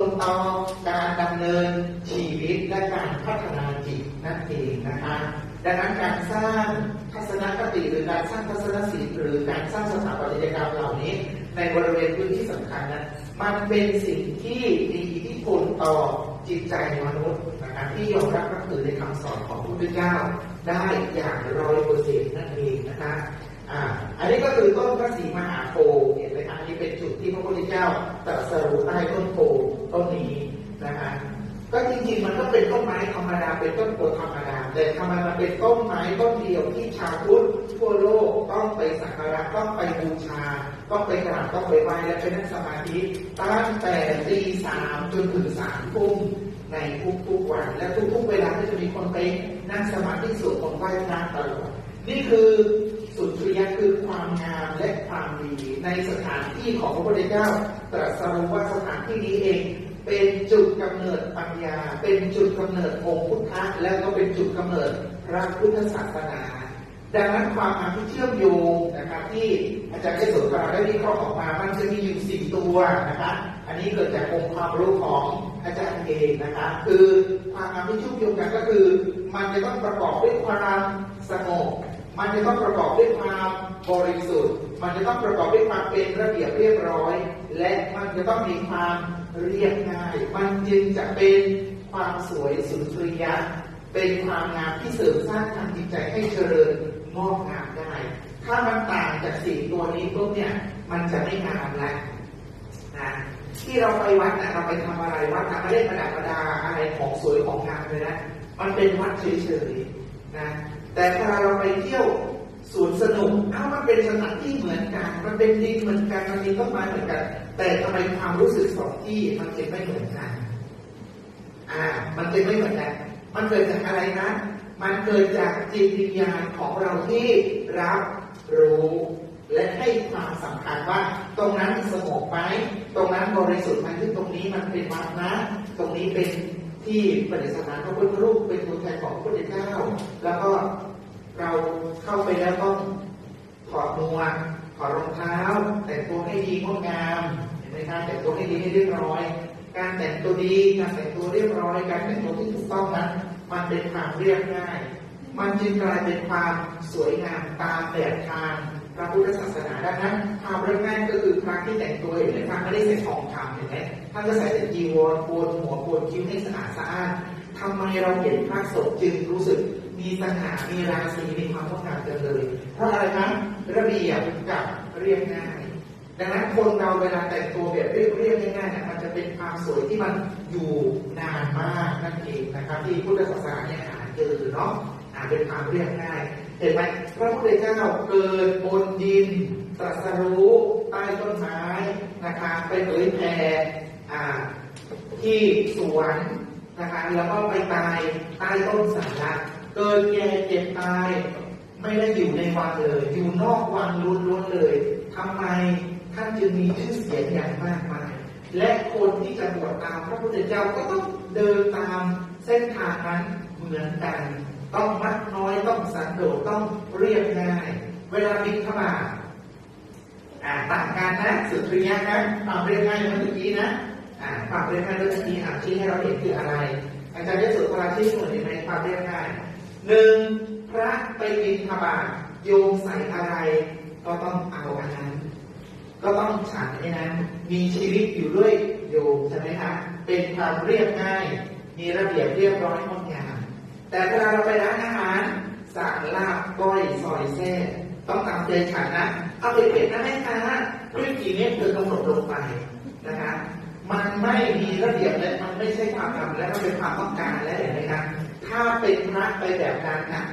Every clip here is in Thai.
ต้องการดำเนินชีวิตและการพัฒนาจิตนั่นเองนะคะ ดังนั้นการสร้างทัศนคติหรือการสร้างทัศนศิลป์หรือการสร้างสถาปัตยกรรมเหล่านี้ ในบริเวณพื้นที่สำคัญนั้นมันเป็นสิ่งที่มีอิทธิพลต่อจิตใจมนุษย์นะคะที่ยอมรับนับถือในคำสอนของพระพุทธเจ้าได้อย่างร้อยเปอร์เซ็นต์นั่นเองนะคะอ่าอันนี้ก็คือต้นพระศรีมหาโพธิ์เห็นไหมคะอันนี้เป็นจุดที่พระพุทธเจ้าตรัสรู้ใต้ต้นโพธิ์ต้นนี้นะคะ ก็จริงๆมันก็เป็นต้นไม้ธ รรมดาเป็นต้นโพธิ์ธรรมดาแต่ทำไมมันเป็นต้นไม้ต้นเดียวที่ชาวพุทธทั่วโลกต้องไปสักการะต้องไปบูชา ต้องไปกราบต้องไปไหว้และไปนั่งสมาธิตั้งแต่ตีสามจนถึงสามทุ่มในทุกๆวันและทุกๆเวลาก็จะมีคนไปนั่งสมาธิสวดมนต์ไหว้พระตลอดนี่คือ สถานที่ของพระพุทธเจ้าตรัสรู้ว่าสถานที่นี้เองเป็นจุดกำเนิดปัญญา เป็นจุดกำเนิดองค์พุทธะและก็เป็นจุดกำเนิดพระพุทธศาสนา ดังนั้นความงามที่เชื่อมโยงนะครับที่อาจารย์เจสุตราได้วิเคราะห์ออกมามันจะมีอยู่สี่ตัวนะคะอันนี้เกิดจากองค์ความรู้ของอาจารย์เองนะคะคือความงามที่เชื่อมโยงกันก็คือ มันจะต้องประกอบด้วยความสงบ มันจะต้องประกอบด้วยความบริสุทธิ์ มันจะต้องประกอบด้วยความเป็นระเบียบเรียบร้อย และมันจะต้องมีความเรียบง่าย มันจึงจะเป็นความสวยสุนทรียะ เป็นความงามที่เสริมสร้างทางจิตใจให้เจริญงอกงามได้ ถ้ามันต่างจากสี่ตัวนี้ปุ๊บเนี่ย มันจะไม่งามแล้วนะที่เราไปวัดนะเราไปทำอะไรวัดนะไม่ได้ประดับประดาอะไรของสวยของงามเลยนะ มันเป็นวัดเฉยๆนะ แต่พอเราไปเที่ยวสวนสนุกเอ้ามันเป็นสถานที่เหมือนกัน มันเป็นดินเหมือนกัน มันมีต้นไม้เหมือนกัน แต่ทำไมความรู้สึกสองที่มันจะไม่เหมือนกัน อ่า มันจะไม่เหมือนกัน มันเกิดจากอะไรนะ มันเกิดจากจิตวิญญาณของเราที่รับรู้และให้ความสำคัญว่า ตรงนั้นสงบไหมตรงนั้นบริสุทธิ์ไหมที่ตรงนี้มันเป็นวัดนะ ตรงนี้เป็น ที่ประดิษฐานพระพุทธรูปเป็นตัวแทนของพระพุทธเจ้า แล้วก็เราเข้าไปแล้วต้องถอดหมวกถอดรองเท้า แต่งตัวให้ดีงดงามเห็นไหมครับแต่งตัวให้ดีให้เรียบร้อย การแต่งตัวดีการแต่งตัวเรียบร้อยการแต่งตัวที่ถูกต้องนั้นมันเป็นความเรียบง่าย มันจึงกลายเป็นความสวยงามตามแบบทาง พระพุทธศาสนาดังนั้นความเรียบง่ายก็คือพระที่แต่งตัวเห็นไหมพระไม่ได้ใส่ทองคำเห็นไหมท่านก็ใส่แต่จีวรโกนหัวโกนคิ้วให้สะอาดสะอ้านทำไมเราเห็นพระสงฆ์จึงรู้สึกมีสง่ามีราศีมีความงดงามจังเลย เพราะอะไรนะระเบียบกับเรียบง่าย ดังนั้นคนเราเวลาแต่งตัวแบบเรียบเรียบง่ายๆเนี่ยมันจะเป็นความสวยที่มันอยู่นานมากนั่นเองนะครับที่พุทธศาสนาเนี่ยหาเจอเนาะหาเป็นความเรียบง่าย ห็นไหมพระพุทธเจ้าเกิดบนดินตรัสรู้ใต้ต้นไม้นะคะไปเผยแผ่อ่ที่สวนนะคะแล้วก็ไปตายใต้ต้นสาระเกิดแก่เจ็บตาย ไม่ได้อยู่ในวังเลย อยู่นอกวังล้วนๆเลยทำไมท่านจึงมีชื่อเสียงอย่างมากมาย และคนที่จะบวชตามพระพุทธเจ้าก็ต้องเดินตามเส้นทางนั้นเหมือนกัน ต้องมักน้อยต้องสันโดษต้องเรียบง่าย เวลาบินข้ามาอ่าต่างกันนะสุทริยะนะความเรียบง่ายเมื่อกี้นะอ่าความเรียบง่ายเมื่อกี้อ่านที่ให้เราเห็นคืออะไร อาจารย์ได้สุดพระที่หน่วยในความเรียบง่ายหนึ่งพระไปบินทบาโยมใส่อะไร ก็ต้องเอาอันนั้นก็ต้องฉันไอ้นั้นมีชีวิตอยู่ด้วยโยมใช่ไหมคะเป็นความเรียบง่าย มีระเบียบเรียบร้อยงดงาม แต่เวลาเราไปร้านอาหารสั่งลาบก้อยซอยแซ่ต้องตามใจฉันนะ เอาเผ็ดๆนะแม่ค้าด้วยกี่เม็ดเธอกำหนดลงไปนะคะมันไม่มีระเบียบและมันไม่ใช่ความทำและมันเป็นความต้องการและเห็นไหมครับถ้าเป็นพระไปแบบนั้นนะ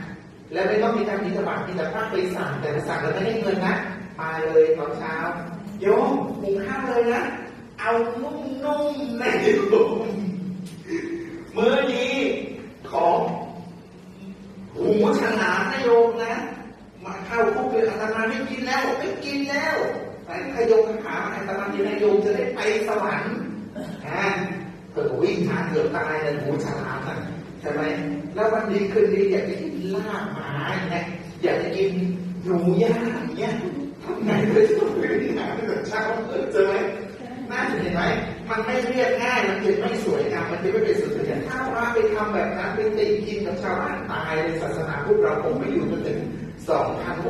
แล้วไม่ต้องมีการมีสบัติมีแต่พระไปสั่งแต่สั่งแล้วไม่ได้เงินนะมาเลยตอนเช้าโยมหุงข้าวเลยนะ เอานุ่มๆนะโยมมื้อนี้ของ หูฉลามนะโยมนะ มาเข้าคุกเลยอาตมาไม่กิน แล้วไม่กินแล้วไปขยงขาอาตมาที่นายโยมจะได้ไปสวรรค์อ่าเกิดวิ่งทาเกือบตายเลยหูฉลามอะใช่ไหมแล้ววันดีคืนดีอยากจะกินลาบหมาอย่างเงี้ยอยากจะกินหนูย่างอย่างเงี้ยทำไงเลยต้องไปหาตั้งแต่เช้าใช่ไหมน่าจะเห็นไหมมันไม่เรียบง่ายมันจะไม่สวยงามมันจะไม่เป็นสุดแต่ถ้าว่าไปทำแบบนั้นไปติดกินกับชาวบ้านตายในศาสนาพุทธเราคงไม่อยู่จนถึงสองพันหก